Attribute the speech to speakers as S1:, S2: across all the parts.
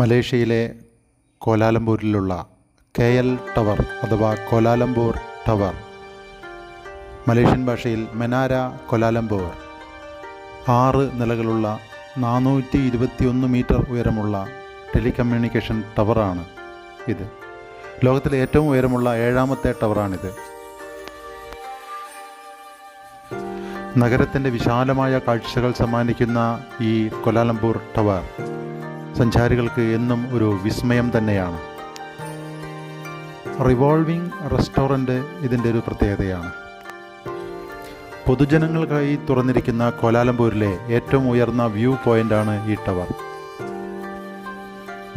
S1: മലേഷ്യയിലെ കോലാലംപൂരിലുള്ള K L tower അഥവാ Kuala Lumpur tower. Malaysian ഭാഷയിൽ മെനാര കൊലാലംപൂർ. ആറ് നിലകളുള്ള നാനൂറ്റി ഇരുപത്തിയൊന്ന് മീറ്റർ ഉയരമുള്ള ടെലികമ്മ്യൂണിക്കേഷൻ ടവറാണ് ഇത്. ലോകത്തിലെ ഏറ്റവും ഉയരമുള്ള ഏഴാമത്തെ ടവറാണിത്. നഗരത്തിന്റെ വിശാലമായ കാഴ്ചകൾ സമ്മാനിക്കുന്ന ഈ കൊലാലംപൂർ ടവർ. സഞ്ചാരികൾക്ക് എന്നും ഒരു വിസ്മയം തന്നെയാണ്. റിവോൾവിംഗ് റെസ്റ്റോറന്റ് ഇതിന്റെ ഒരു പ്രത്യേകതയാണ്. പൊതുജനങ്ങൾക്കായി തുറന്നിരിക്കുന്ന കോലാലംപൂരിലെ ഏറ്റവും ഉയർന്ന വ്യൂ പോയിന്റാണ് ഈ ടവർ.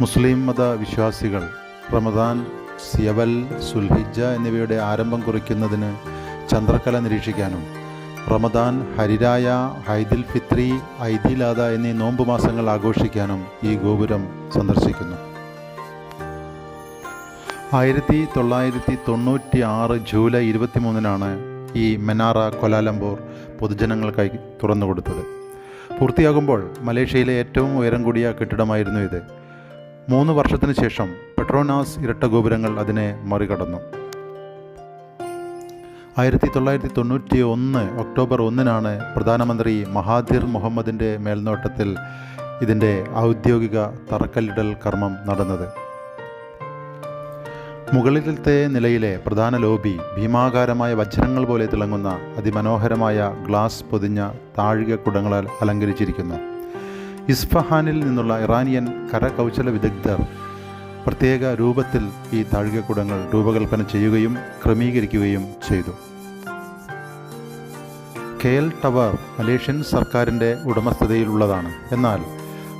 S1: മുസ്ലിം മത വിശ്വാസികൾ റമദാൻ സിയവൽ സുൽഹിജ എന്നിവയുടെ ആരംഭം കുറിക്കുന്നതിന് ചന്ദ്രക്കല നിരീക്ഷിക്കാനും റമദാൻ ഹരിരായ ഹൈദിൽ ഫിത്രി ഐദിലാദ എന്നീ നോമ്പ് മാസങ്ങൾ ആഘോഷിക്കാനും ഈ ഗോപുരം സന്ദർശിക്കുന്നു. ആയിരത്തി തൊള്ളായിരത്തി തൊണ്ണൂറ്റി ആറ് ജൂലൈ ഇരുപത്തിമൂന്നിനാണ് ഈ മെനാറ കൊലാലംപൂർ പൊതുജനങ്ങൾക്കായി തുറന്നു കൊടുത്തത്. പൂർത്തിയാകുമ്പോൾ മലേഷ്യയിലെ ഏറ്റവും ഉയരം കൂടിയ കെട്ടിടമായിരുന്നു ഇത്. മൂന്ന് വർഷത്തിന് ശേഷം പെട്രോനാസ് ഇരട്ട ഗോപുരങ്ങൾ അതിനെ മറികടന്നു. ആയിരത്തി തൊള്ളായിരത്തി തൊണ്ണൂറ്റി ഒന്ന് ഒക്ടോബർ ഒന്നിനാണ് പ്രധാനമന്ത്രി മഹാദിർ മുഹമ്മദിന്റെ മേൽനോട്ടത്തിൽ ഇതിന്റെ ഔദ്യോഗിക തറക്കല്ലിടൽ കർമ്മം നടന്നത്. മുകളിലത്തെ നിലയിലെ പ്രധാന ലോബി ഭീമാകാരമായ വജ്രങ്ങൾ പോലെ തിളങ്ങുന്ന അതിമനോഹരമായ ഗ്ലാസ് പൊതിഞ്ഞ താഴികക്കുടങ്ങളാൽ അലങ്കരിച്ചിരിക്കുന്നു. ഇസ്ഫഹാനിൽ നിന്നുള്ള ഇറാനിയൻ കരകൗശല വിദഗ്ധർ പ്രത്യേക രൂപത്തിൽ ഈ താഴികക്കുടങ്ങൾ രൂപകൽപ്പന ചെയ്യുകയും ക്രമീകരിക്കുകയും ചെയ്തു. കേൽ ടവർ മലേഷ്യൻ സർക്കാരിന്റെ ഉടമസ്ഥതയിലുള്ളതാണ്. എന്നാൽ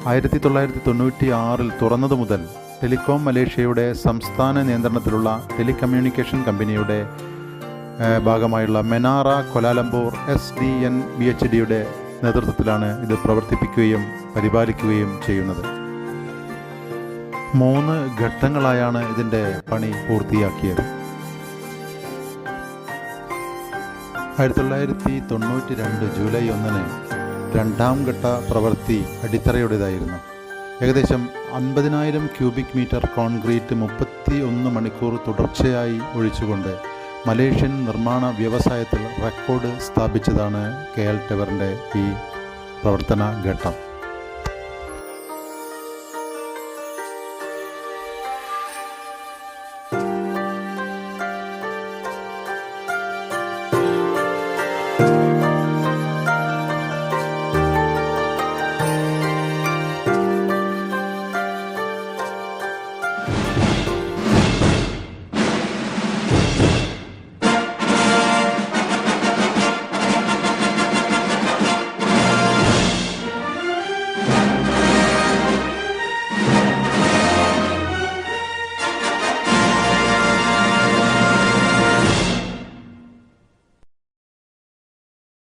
S1: ആയിരത്തി തൊള്ളായിരത്തി തൊണ്ണൂറ്റി ആറിൽ തുറന്നതു മുതൽ ടെലികോം മലേഷ്യയുടെ സംസ്ഥാന നിയന്ത്രണത്തിലുള്ള ടെലികമ്മ്യൂണിക്കേഷൻ കമ്പനിയുടെ ഭാഗമായുള്ള Menara Kuala Lumpur S D N B H ഡിയുടെ നേതൃത്വത്തിലാണ് ഇത് പ്രവർത്തിപ്പിക്കുകയും പരിപാലിക്കുകയും ചെയ്യുന്നത്. മൂന്ന് ഘട്ടങ്ങളായാണ് ഇതിന്റെ പണി പൂർത്തിയാക്കിയത്. ആയിരത്തി തൊള്ളായിരത്തി തൊണ്ണൂറ്റി രണ്ട് ജൂലൈ ഒന്നിന് രണ്ടാം ഘട്ട പ്രവൃത്തി അടിത്തറയുടേതായിരുന്നു. ഏകദേശം അൻപതിനായിരം ക്യൂബിക് മീറ്റർ കോൺക്രീറ്റ് മുപ്പത്തി ഒന്ന് മണിക്കൂർ തുടർച്ചയായി ഒഴിച്ചുകൊണ്ട് മലേഷ്യൻ നിർമ്മാണ വ്യവസായത്തിൽ റെക്കോർഡ് സ്ഥാപിച്ചതാണ് കെ എൽ ടവറിന്റെ ഈ പ്രവർത്തന ഘട്ടം.